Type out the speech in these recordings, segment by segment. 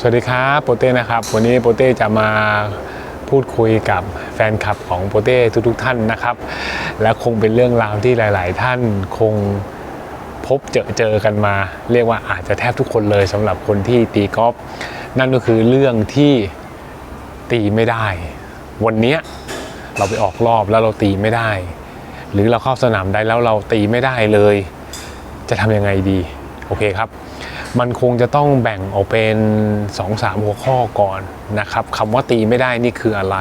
สวัสดีครับโปเต้นะครับ วันนี้โปเต้จะมาพูดคุยกับแฟนคลับของโปเต้ทุกๆท่านนะครับ และคงเป็นเรื่องราวที่หลาย ๆ ท่านคงพบเจอเจอกันมา เรียกว่าอาจจะแทบทุกคนเลยสำหรับคนที่ตีกอล์ฟนั่นก็คือเรื่องที่ตีไม่ได้ วันเนี้ยเราไปออกรอบแล้วเราตีไม่ได้ หรือเราเข้าสนามได้แล้วเราตีไม่ได้เลย จะทำยังไงดีโอเคครับ มันคงจะต้องแบ่งออกเป็น 2-3 หัวข้อก่อนนะครับคำว่าตีไม่ได้นี่คืออะไร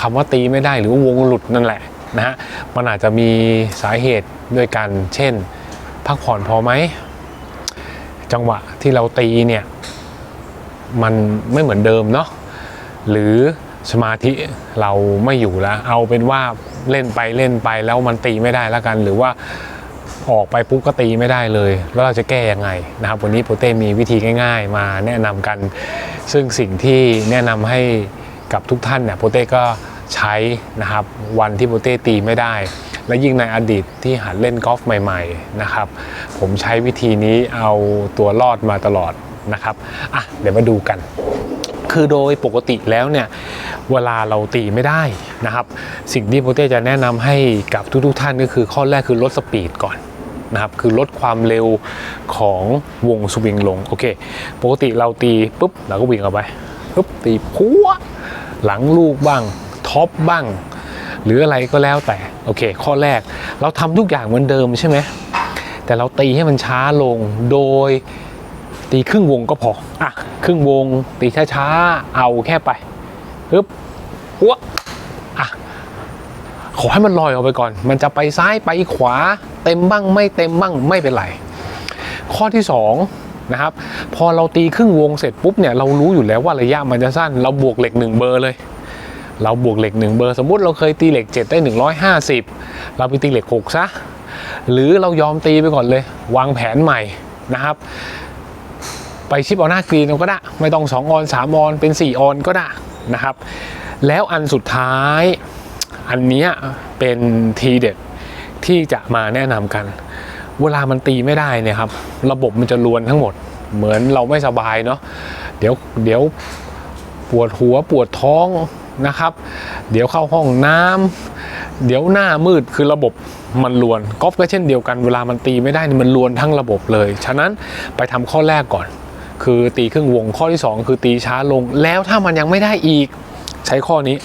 คำว่าตีไม่ได้หรือว่าวงหลุดนั่นแหละนะฮะมันอาจจะมีสาเหตุด้วยกัน เช่น พักผ่อนพอไหม จังหวะที่เราตีเนี่ยมันไม่เหมือนเดิมเนาะหรือสมาธิเราไม่อยู่แล้ว เอาเป็นว่าเล่นไปเล่นไปแล้วมันตีไม่ได้แล้วกันหรือว่า ออกไปปุ๊บก็ตีไม่ได้เลย แล้วเราจะแก้ยังไงนะครับ วันนี้โปเต้มีวิธีง่าย ๆ มาแนะนำกัน ซึ่งสิ่งที่แนะนำให้กับทุกท่านเนี่ยโปเต้ก็ใช้นะครับ วันที่โปเต้ตีไม่ได้ และยิ่งในอดีตที่หัดเล่นกอล์ฟใหม่ๆนะครับ ผมใช้วิธีนี้เอาตัวรอดมาตลอดนะครับอะเดี๋ยวมาดูกัน คือโดยปกติแล้วเนี่ยเวลาเราตีไม่ได้นะครับ สิ่งที่โปรเต้จะแนะนำให้กับทุกๆท่านก็คือข้อแรกคือลดสปีดก่อน นะครับคือลดความเร็วของวงสวิงลงโอเคปกติเราตีปุ๊บเราก็วิ่งออกไปปุ๊บตีพัวหลังลูกบ้างท็อปบ้าง หรืออะไรก็แล้วแต่โอเค ข้อแรกเราทำทุกอย่างเหมือนเดิมใช่ไหมแต่เราตีให้มันช้าลงโดยตีครึ่งวงก็พออะครึ่งวงตีช้าๆเอาแค่ไปปึ๊บหัวอะ ขอให้มันลอยออกไปก่อน มันจะไปซ้ายไปขวา เต็มบ้างไม่เต็มบ้างไม่เป็นไร ข้อที่สองนะครับพอเราตีครึ่งวงเสร็จปุ๊บเนี่ยเรารู้อยู่แล้วว่าระยะมันจะสั้น เราบวกเหล็กหนึ่งเบอร์เลย เราบวกเหล็กหนึ่งเบอร์ สมมุติเราเคยตีเหล็ก 7 ได้ 150 เราไปตีเหล็ก 6 ซะ หรือเรายอมตีไปก่อนเลย วางแผนใหม่นะครับไปชิปเอาหน้ากรีนก็ได้ ไม่ต้อง 2 ออน 3 ออน เป็น 4 ออนก็ได้นะครับ แล้วอันสุดท้าย อันนี้เป็นทีเด็ดที่จะมาแนะนำกัน เวลามันตีไม่ได้เนี่ยครับ ระบบมันจะลวนทั้งหมด เหมือนเราไม่สบายเนาะเดี๋ยวเดี๋ยวปวดหัวปวดท้องนะครับ เดี๋ยวเข้าห้องน้ำเดี๋ยวหน้ามืดคือระบบมันลวนกอล์ฟก็เช่นเดียวกันเวลามันตีไม่ได้มันลวนทั้งระบบเลย ฉะนั้นไปทำข้อแรกก่อน คือตีครึ่งวงข้อที่ 2 คือตีช้าลงแล้วถ้ามันยังไม่ได้อีก ใช้ข้อนี้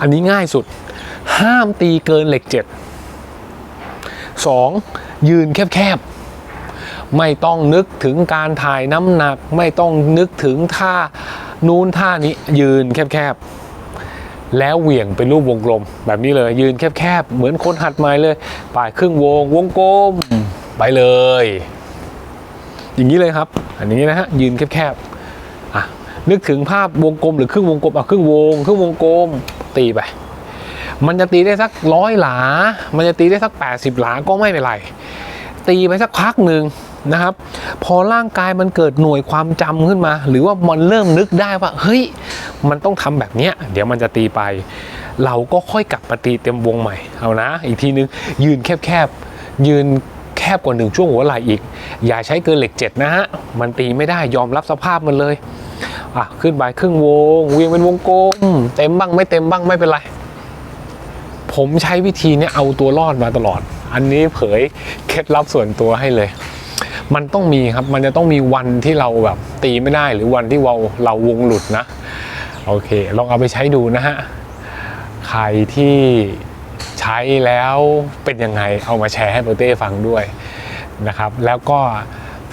อันนี้ง่ายสุด ห้ามตีเกินเหล็ก7 2. ยืนแคบๆ ไม่ต้องนึกถึงการถ่ายน้ำหนัก ไม่ต้องนึกถึงท่านู้นท่านี้ยืนแคบๆ แล้วเหวี่ยงเป็นรูปวงกลม แบบนี้เลยยืนแคบๆ เหมือนคนหัดไม้เลยปลายครึ่งวงวงกลมไปเลย อย่างนี้เลยครับ อันนี้นะฮะยืนแคบๆนึกถึงภาพวงกลมหรือครึ่งวงกลมเอาครึ่งวงครึ่งวงกลม ตีไป มันจะตีได้สักร้อยหลา มันจะตีได้สัก 80 หลาก็ไม่เป็นไร ตีไปสักพักหนึ่งนะครับ พอร่างกายมันเกิดหน่วยความจำขึ้นมา หรือว่ามันเริ่มนึกได้ว่า เฮ้ย มันต้องทำแบบเนี้ย เดี๋ยวมันจะตีไป เราก็ค่อยกลับมาตีเต็มวงใหม่ เอานะ อีกทีนึง ยืนแคบๆ ยืนแคบกว่าหนึ่งช่วงหัวไหล่อีก อย่าใช้เกินเหล็กเจ็ดนะฮะ มันตีไม่ได้ยอมรับสภาพมันเลย อะขึ้นไปครึ่งวงเวียงเป็นวงกลมเต็มบ้างไม่เต็มบ้างไม่เป็นไร ผมใช้วิธีนี้เอาตัวรอดมาตลอด อันนี้เผยเคล็ดลับส่วนตัวให้เลย มันต้องมีครับมันจะต้องมีวันที่เราแบบตีไม่ได้หรือวันที่เราเราวงหลุดนะโอเค ลองเอาไปใช้ดูนะฮะใครที่ใช้แล้วเป็นยังไงเอามาแชร์ให้โปรเต้ฟังด้วยนะครับ แล้วก็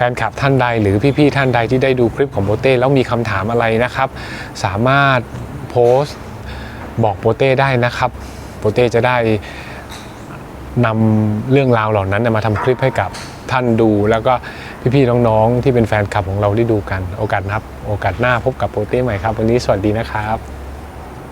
ฟนคลับท่านใดหรือพี่ๆท่านใดที่ได้ดูคลิปของโปเต้แล้วมีคำถามอะไรนะครับ สามารถโพสต์บอกโปเต้ได้นะครับโปเต้จะได้นำเรื่องราวเหล่านั้นมาทำคลิปให้กับท่านดู แล้วก็พี่ๆน้องๆที่เป็นแฟนคลับของเราได้ดูกัน โอกาสนับ โอกาสหน้าพบกับโปเต้ใหม่ครับ วันนี้สวัสดีนะครับ